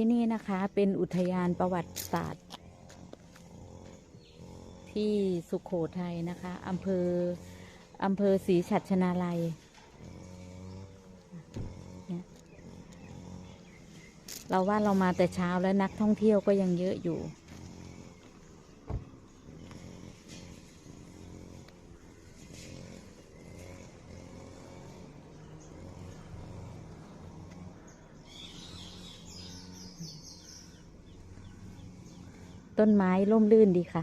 ที่นี่นะคะเป็นอุทยานประวัติศาสตร์ ที่สุขโขทัยนะคะอำเภออำเภอศรีฉัตรชนาลัยเนี่ยเราว่าเรามาแต่เช้าแล้วนักท่องเที่ยวก็ยังเยอะอยู่ ต้นไม้ร่มรื่นดีค่ะ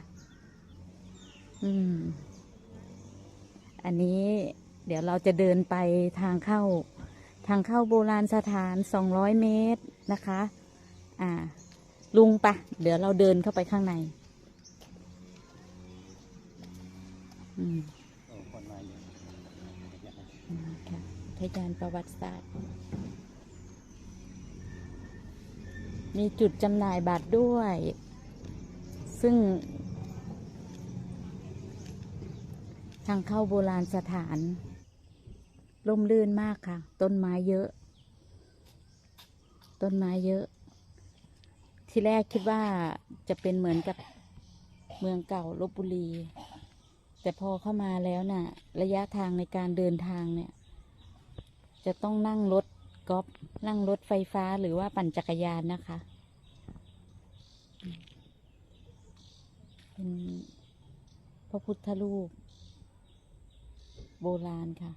อืม อันนี้เดี๋ยวเราจะเดินไปทางเข้า ทางเข้าโบราณสถานสองร้อยเมตรนะคะ อ่า ลุงปะ เดี๋ยวเราเดินเข้าไปข้างใน อืมโอ้คนมาเยอะอืมค่ะอุทยานประวัติศาสตร์ มีจุดจำหน่ายบัตรด้วย ซึ่ง ทางเข้าโบราณสถานร่มรื่นมากค่ะ ต้นไม้เยอะ ต้นไม้เยอะ ที่แรกคิดว่าจะเป็นเหมือนกับเมืองเก่าลบบุรี แต่พอเข้ามาแล้วน่ะ ระยะทางในการเดินทางเนี่ย จะต้องนั่งรถกอล์ฟนั่งรถไฟฟ้าหรือว่าปั่นจักรยานนะคะ เป็นพระพุทธรูป โบราณค่ะ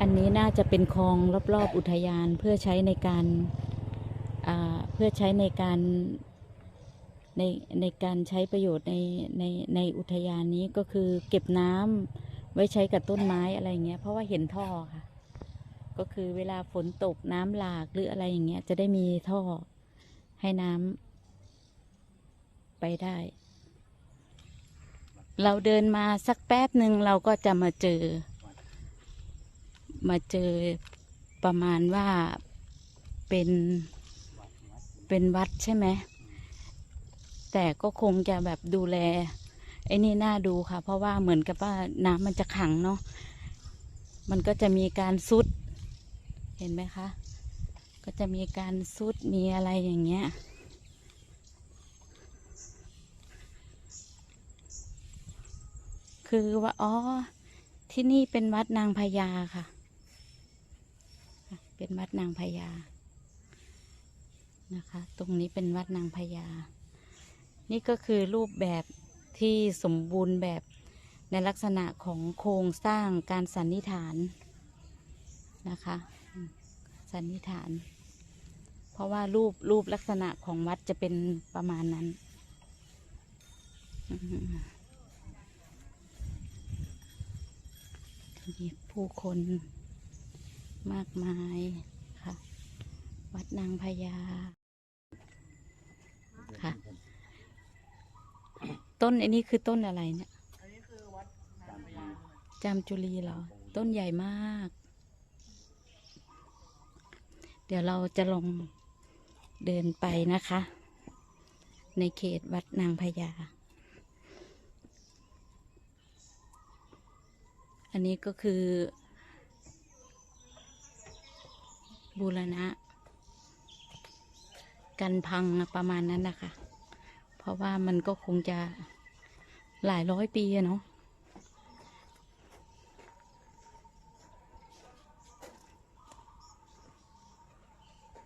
อันนี้น่าจะเป็นคลองรอบๆอุทยานเพื่อใช้ในการ เพื่อใช้ในการในในการใช้ประโยชน์ในในในอุทยานนี้ก็คือเก็บน้ำไว้ใช้กับต้นไม้อะไรเงี้ย เพราะว่าเห็นท่อค่ะ ก็คือเวลาฝนตกน้ำหลากหรืออะไรอย่างเงี้ย จะได้มีท่อให้น้ำไปได้ เราเดินมาสักแป๊บหนึ่งเราก็จะมาเจอ มาเจอประมาณว่าเป็น เป็นวัดใช่ไหม แต่ก็คงจะแบบดูแล ไอ้นี่น่าดูค่ะ เพราะว่าเหมือนกับว่าน้ำมันจะขังเนาะ มันก็จะมีการซุด เห็นไหมคะ ก็จะมีการซุดมีอะไรอย่างเงี้ยคือว่าอ๋อที่นี่เป็นวัดนางพญาค่ะ เป็นวัดนางพญา นะคะ ตรงนี้เป็นวัดนางพญา นี่ก็คือรูปแบบที่สมบูรณ์แบบในลักษณะของโครงสร้างการสันนิษฐานนะคะ สันนิษฐาน เพราะว่ารูปรูปลักษณะของวัดจะเป็นประมาณนั้น มีผู้คนมากมายค่ะ วัดนางพญา คะ ต้นอันนี้คือต้นอะไรเนี่ยจามจุลีเหรอ ต้นใหญ่มาก เดี๋ยวเราจะลองเดินไปนะคะ ในเขตวัดนางพญา อันนี้ก็คือบูรณะ กันพังประมาณนั้นนะคะ เพราะว่ามันก็คงจะหลายร้อยปีอะเนาะ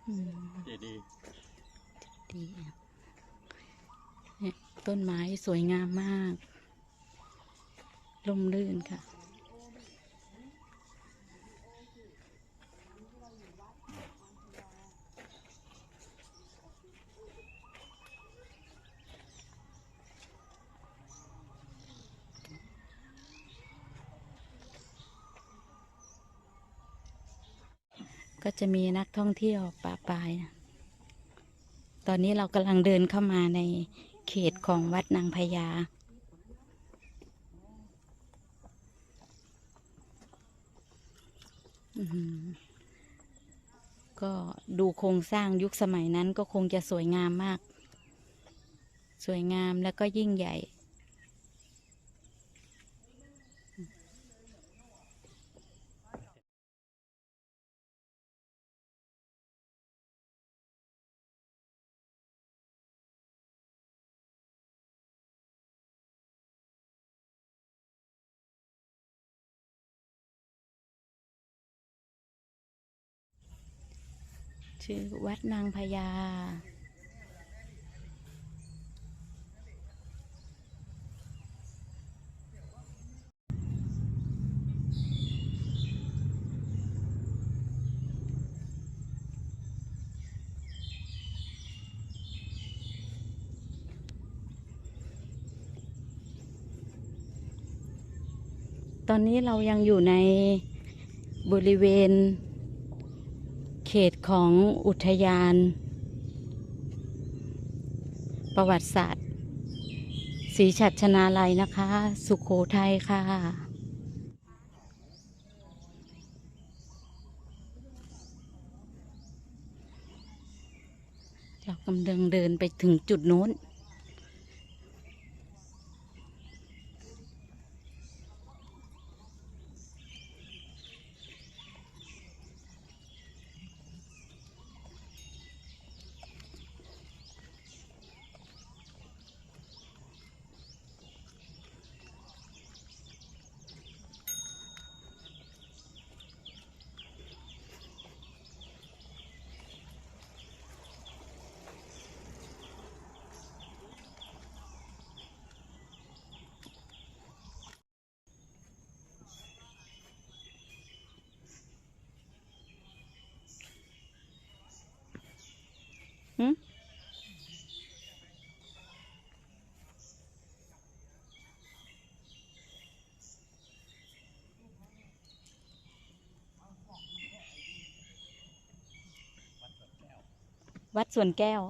อืมเจดีย์ดีอะเนี่ยต้นไม้สวยงามมากร่มรื่นค่ะ ก็จะมีนักท่องเที่ยวป่าปลายนะตอนนี้เรากำลังเดินเข้ามาในเขตของวัดนางพญา ก็ดูโครงสร้างยุคสมัยนั้นก็คงจะสวยงามมาก สวยงามแล้วก็ยิ่งใหญ่ ชื่อวัดนางพญาตอนนี้เรายังอยู่ในบริเวณ ตของอุทยาน ประวัติศาสตร์ศรีชัชนาลัยนะคะ สุขโขทัยค่ะ เรากำลังเดินไปถึงจุดโน้น หืวัดสวนแก้ว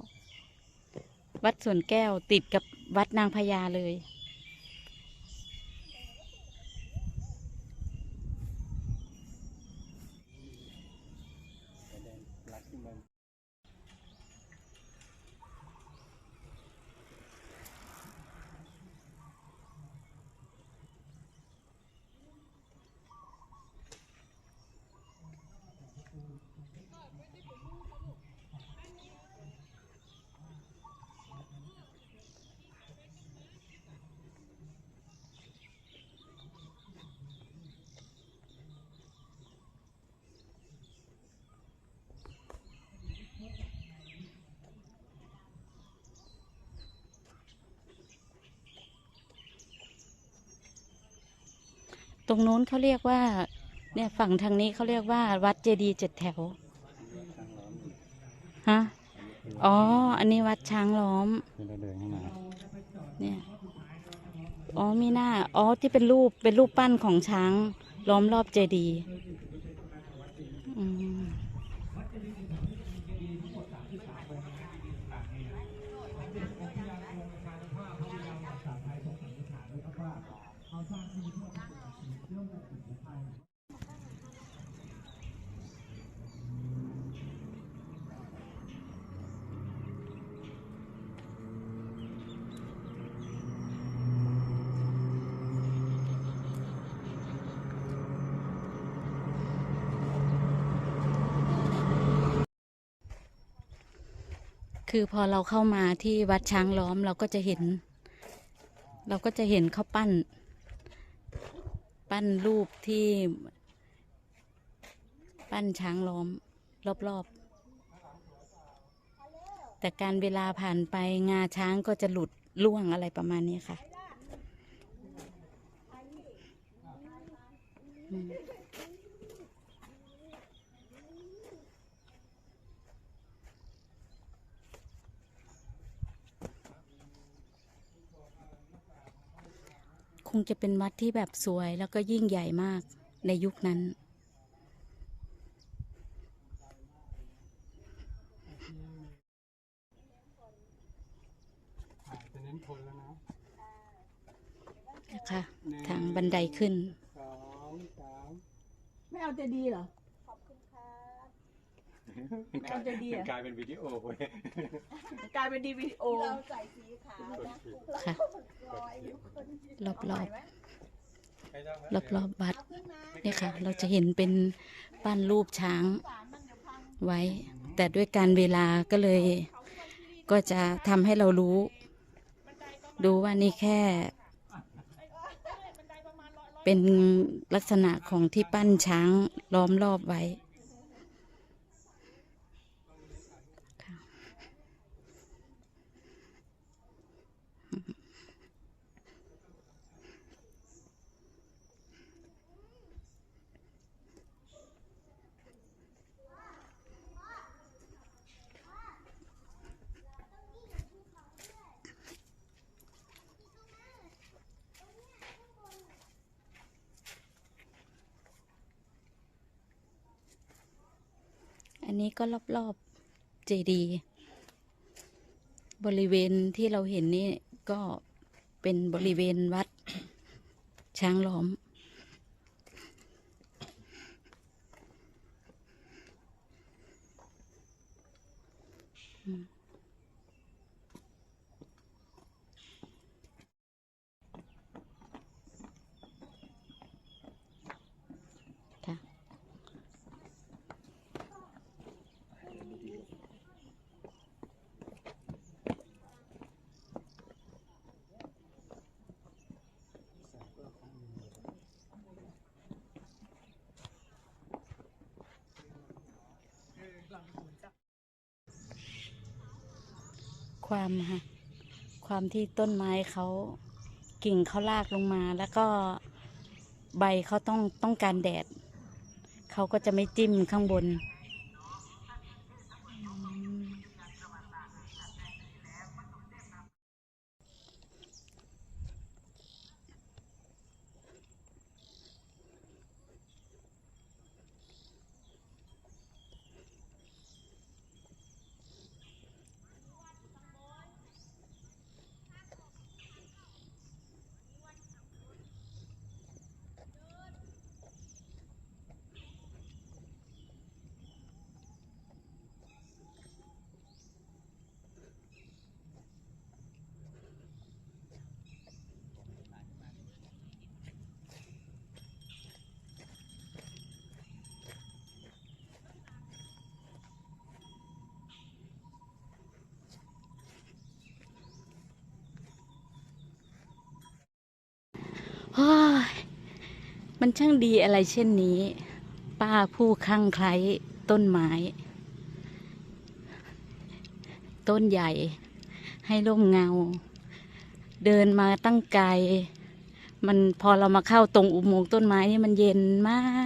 วัดสวนแก้วติดกับวัดนางพญาเลย ตรงนู้นเขาเรียกว่า เนี่ยฝั่งทางนี้เขาเรียกว่า วัดเจดีย์เจ็ดแถวฮะอ๋อ อันนี้วัดช้างล้อมเราเดินเข้ามาเนี่ยอ๋อมีหน้า อ๋อที่เป็นรูปเป็นรูปปั้นของช้างล้อมรอบเจดีย์ คือพอเราเข้ามาที่วัดช้างล้อมเราก็จะเห็น เราก็จะเห็นเขาปั้น ปั้นรูปที่ ปั้นช้างล้อม รอบๆ แต่การเวลาผ่านไปงาช้างก็จะหลุดล่วงอะไรประมาณนี้ค่ะ งจะเป็นวัดที่แบบสวยแล้วก็ยิ่งใหญ่มากในยุคนั้น จะเน้นทนแล้วนะนะคะ ทางบันไดขึ้น สองสาม ไม่เอาเจดีย์เหรอ เอาใจดีมันอะกลายเป็นวิดีโอเว้ยกลายเป็นดีวิดีโอ เราใส่สีขาวนะค่ะลอยอยู่คนเดียวรอบรอบไม่ต้องรอบรอบๆวัดเอาขึ้นมาเนี่ยค่ะ เราจะเห็นเป็นปั้นรูปช้างสารมันเดี๋ยวพังไว้ แต่ด้วยการเวลาก็เลย ก็จะทำให้เรารู้ ดูว่านี่แค่ เป็นลักษณะของที่ปั้นช้างล้อมรอบไว้ นนี้ก็รอบๆเจดีย์บริเวณที่เราเห็นนี่ก็เป็นบริเวณวัด ช้างล้อม อืม ความค่ะความที่ต้นไม้เขากิ่งเขาลากลงมา แล้วก็ใบเขาต้องต้องการแดดเขาก็จะไม่จิ้มข้างบน มันช่างดีอะไรเช่นนี้ ป้าผู้คลั่งไคล้ต้นไม้ ต้นใหญ่ ให้ร่มเงา เดินมาตั้งไกล มันพอเรามาเข้าตรงอุโมงค์ต้นไม้นี่มันเย็นมาก